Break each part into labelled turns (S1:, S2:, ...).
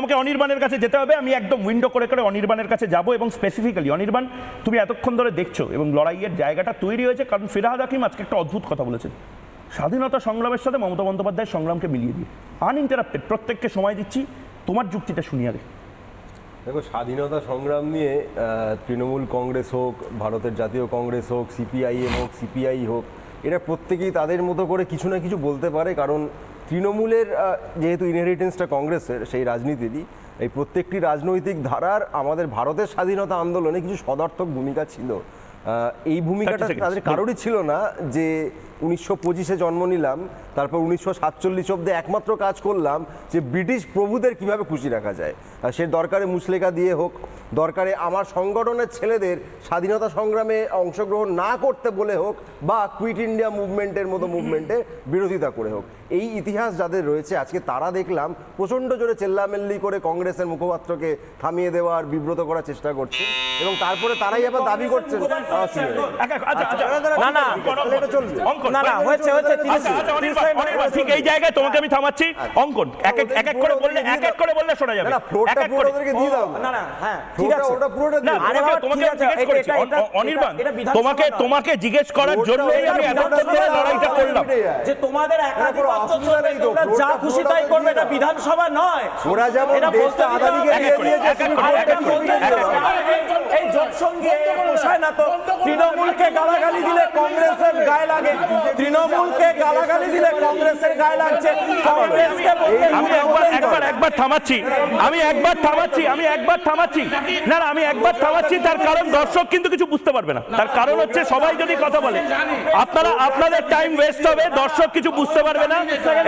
S1: আমাকে অনির্বাণের কাছে যেতে হবে। আমি একদম উইন্ডো করে করে অনির্বাণের কাছে যাব এবং স্পেসিফিক্যালি অনির্বাণ, তুমি এতক্ষণ ধরে দেখছ এবং লড়াইয়ের জায়গাটা তৈরি হয়েছে। কারণ ফিরাহাদ হাকিম আজকে একটা অদ্ভুত কথা বলেছেন। স্বাধীনতা সংগ্রামের সাথে মমতা বন্দ্যোপাধ্যায়ের সংগ্রামকে মিলিয়ে দিয়ে। আনইন্টারাপ্টেড প্রত্যেককে সময় দিচ্ছি, তোমার যুক্তিটা শুনি আগে।
S2: দেখো, স্বাধীনতা সংগ্রাম নিয়ে তৃণমূল কংগ্রেস হোক, ভারতের জাতীয় কংগ্রেস হোক সিপিআইএম হোক সিপিআই হোক, এরা প্রত্যেকেই তাদের মতো করে কিছু না কিছু বলতে পারে। কারণ তৃণমূলের যেহেতু ইনহেরিটেন্সটা কংগ্রেসের, সেই রাজনীতিরই, এই প্রত্যেকটি রাজনৈতিক ধারার আমাদের ভারতের স্বাধীনতা আন্দোলনে কিছু সদার্থক ভূমিকা ছিল। এই ভূমিকাটা
S1: 30 seconds,
S2: তাদের কারোরই ছিল না যে উনিশশো পঁচিশে জন্ম নিলাম তারপর উনিশশো সাতচল্লিশ অব্দে একমাত্র কাজ করলাম যে ব্রিটিশ প্রভুদের কীভাবে খুশি রাখা যায়। আর সে দরকারে মুসলেখা দিয়ে হোক দরকারে আমার সংগঠনের ছেলেদের স্বাধীনতা সংগ্রামে অংশগ্রহণ না করতে বলে হোক বা কুইট ইন্ডিয়া মুভমেন্টের মতো মুভমেন্টের বিরোধিতা করে হোক। এই ইতিহাস যাদের রয়েছে আজকে তারা দেখলাম প্রচণ্ড জোরে চেল্লামেল্লি করে কংগ্রেসের মুখপাত্রকে থামিয়ে দেওয়ার বিব্রত করার চেষ্টা করছে এবং তারপরে তারাই আবার দাবি করছেন। আহ,
S1: এক- এক-
S2: না, না,
S1: অঙ্কন,
S2: এটা চলবে।
S1: অঙ্কন,
S3: না, না, হয়েছে, হয়েছে, তিরিশ
S1: অনির্বাণ, অনির্বাণ, ঠিক এই জায়গায় তোমাকে আমি থামাচ্ছি অঙ্কন এক এক এক এক করে বললে এক এক করে বললে শোনা যাবে। এক এক করে।
S2: দিয়ে দাও।
S3: না না হ্যাঁ ঠিক আছে।
S2: ওটা পুরোটা
S1: না
S3: আরে
S1: তোমাকে তোমাকে জিজ্ঞেস করেছি।
S3: এটা-
S1: অন- অন- অনির্বাণ তোমাকে তোমাকে জিজ্ঞেস করার জন্য আমি এতক্ষণ ধরে লড়াইটা করলাম।
S3: যে তোমাদের একাধিপত্য চলবে তোমরা যা খুশি তাই করবে এটা বিধানসভা নয়।
S2: ওরা যেমন
S3: এটা বলতে
S2: আদানিকে দিয়ে
S1: এক এক করে,
S2: দিয়েছে,
S3: সঙ্গে পোষায় না তো। তৃণমূলকে গালাগালি দিলে কংগ্রেসের গায়ে লাগে। তৃণমূলকে গালাগালি দিলে কংগ্রেসের গায়ে লাগছে। কংগ্রেসকে
S1: আমি একবার একবার একবার থামাচ্ছি। আমি একবার থামাচ্ছি। আমি একবার থামাচ্ছি। না না আমি একবার থামাচ্ছি। তার কারণ দর্শক কিন্তু কিছু বুঝতে পারবে না। তার কারণ হচ্ছে সবাই যদি কথা বলে আপনারা আপনাদের টাইম ওয়েস্ট হবে। দর্শক কিছু বুঝতে পারবে না।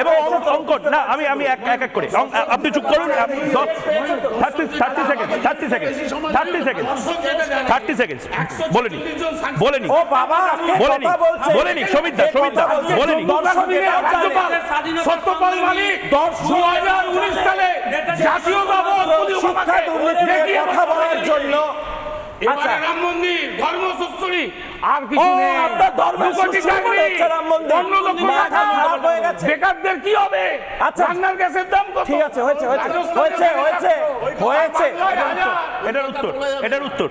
S1: এবং অঙ্ক- অঙ্কন না আমি আমি এক এক এক করে। আপনি চুপ করুন। Thirty thirty second thirty second thirty second thirty second বলেনি বলেনি বলে নি
S3: ও বাবা কে
S1: বলে নি
S3: কথা বলছে।
S1: বলে নি সমিতা
S3: কে
S1: সমিতা
S3: কথা বলছে?
S1: বলে নি।
S3: দর্শকের
S4: রাজ্যপাল সত্যপাল মালিক দু হাজার উনিশ সালে জাতীয়
S3: শিক্ষা দুর্নীতি কথা বলার জন্য আচ্ছা।
S4: রাম মন্দির ধর্মশাস্ত্রী আর কিছু নেই।
S3: আপনার হচ্ছে রাম মন্দির।
S4: অন্য
S3: হয়ে।
S4: বেকারদের কি হবে?
S3: আচ্ছা।
S4: রান্নার গ্যাসের দাম কত?
S3: ঠিক আছে হয়েছে হয়েছে। হয়েছে হয়েছে হয়েছে।
S1: এটার উত্তর এটার উত্তর।